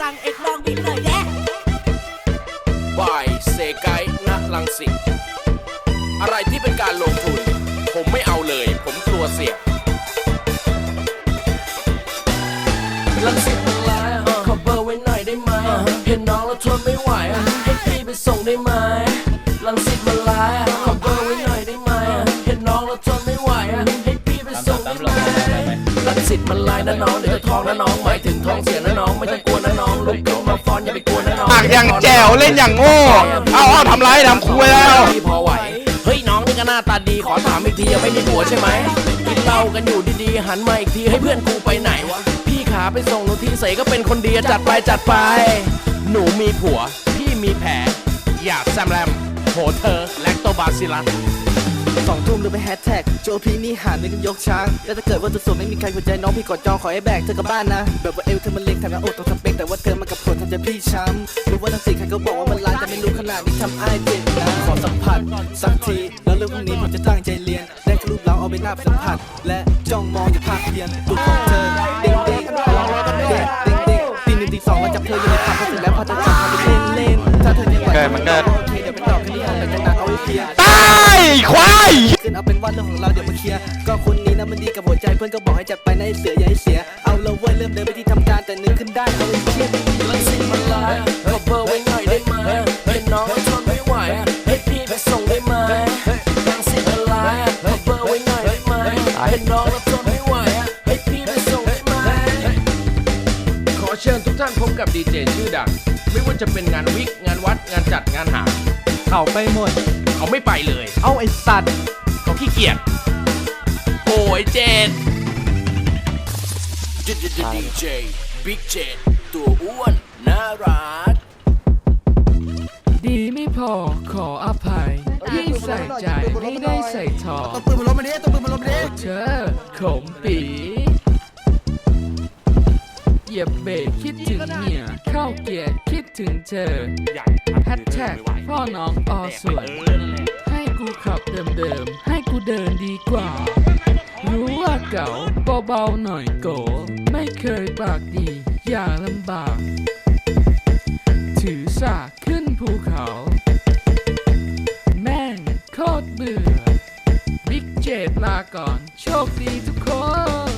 จังเอกลองบินเลยแย่บายเซไกณลังสิตอะไรที่เป็นการลงทุน ผมไม่เอาเลย ผมกลัวเสี่ยงลังสิตมันร้ายอะขอเบอร์ไว้หน่อยได้ไหมอะเห็นน้องแล้วทน นร้ายนะน้องเดี๋ยวจะท้องนะน้องหมายถึงท้องเสียนะน้องไม่ต้องกลัวนะน้องลุกขึ้นมาฟ้อนอย่าไปกลัวนะน้องปากอย่างแจ๋วเล่นอย่างโง่เอาเอาทำไรทำคุยแล้วพี่พอไหวเฮ้ยน้องนี่ก็หน้าตาดีขอถามอีกทียังไม่มีผัวใช่ไหมกินเหล้ากันอยู่ดีๆหันมาอีกทีให้เพื่อนกูไปไหนวะพี่ขาไปส่งหนูทีใส่ก็เป็นคนดีจัดไปจัดไป หนูมีผัว พี่มีแผลอย่าแซมแรมโหเธอแลคโตบาซิลัส สองทุ่มหรือไปแฮชแท็กโจพีนี่หานึกกันยกช้างแล้วถ้าเกิดว่าตัวสวยไม่มีใครหัวใจน้องพี่กดจองขอให้แบกเธอกลับบ้านนะ แบบว่าเอวเธอมันเล็กทำหน้าอกต้องสเปกแต่ว่าเธอมันกับผลทำใจพี่ช้ำรู้ว่าทั้งสี่ใครก็บอกว่ามันร้ายแต่ไม่รู้ขนาดนี้ทำอ้ายเจ็บนะขอสัมผัสสักทีแล้วเรื่องพรุ่งนี้ผมจะตั้งใจเรียนได้แค่รูปเราเอาไปหน้าสัมผัส และจ้องมองอยู่ภาคเพียนตัวของเธอเด้งเด้งเด้งเด้งเด้งเด้งตีหนึ่งตีสองมาจับเธออยู่ในผับพอเสร็จแล้วพอจะจับพาไปเล่นเล่นถ้าเธอยังไหวกิดมันกิดโอเคเดี๋ยวไปตอค่นี้อาแต่จะนักเอาไว้เคลียร์ ควายขึ้นเอาเป็นว่าเรื่องของเราเดี๋ยวมาเคลียร์ก็คนนี้นะมันดีกับหัวใจเพื่อนก็บอกให้จัดไปนะไอ้เสืออย่าให้เสีย เอาเราเว้ยเริ่มเดินไปที่ทำการแต่นึกขึ้นได้เราเลยเครียดลังสิตมันร้ายอะขอเบอร์ไว้หน่อยได้ไหมเห็นน้องแล้วทนไม่ไหวอะให้พี่ไปส่งได้ไหมลังสิตมันร้ายอะขอเบอร์ไว้หน่อยได้ไหมเห็นน้องแล้วทนไม่ไหวอะให้พี่ไปส่งได้ไหมขอเชิญทุกท่านพบกับดีเจชื่อดัง ไม่ว่าจะเป็นงานวิกงานวัดงานจัดงานหาเข้าไปหมด เขาไม่ไปเลย เอาไอ้สัตว์เขาขี้เกียจโอ้ยเจนดีเจบิ๊กเจนตัวอ้วนน่ารัก ดีไม่พอขออภัยพี่ใส่ใจไม่ได้ใส่ทองตบปืนมาลบมาดิตบปืนมาลบมาดิเธอขมปีเหยียบเบรกคิดถึงเมียเข้าเกียร์คิดถึงเธอ แฮชแท็กพ่อน้องอส่วน ให้กูขับเดิมเดิมให้กูเดินดีกว่า รู้ว่าเก่าเบาๆหน่อยโก ไม่เคยปากดี อย่าลำบาก ถือสาขึ้นภูเขา แม่งโคตรเบื่อ บิ๊กเจดลาก่อน โชคดีทุกคน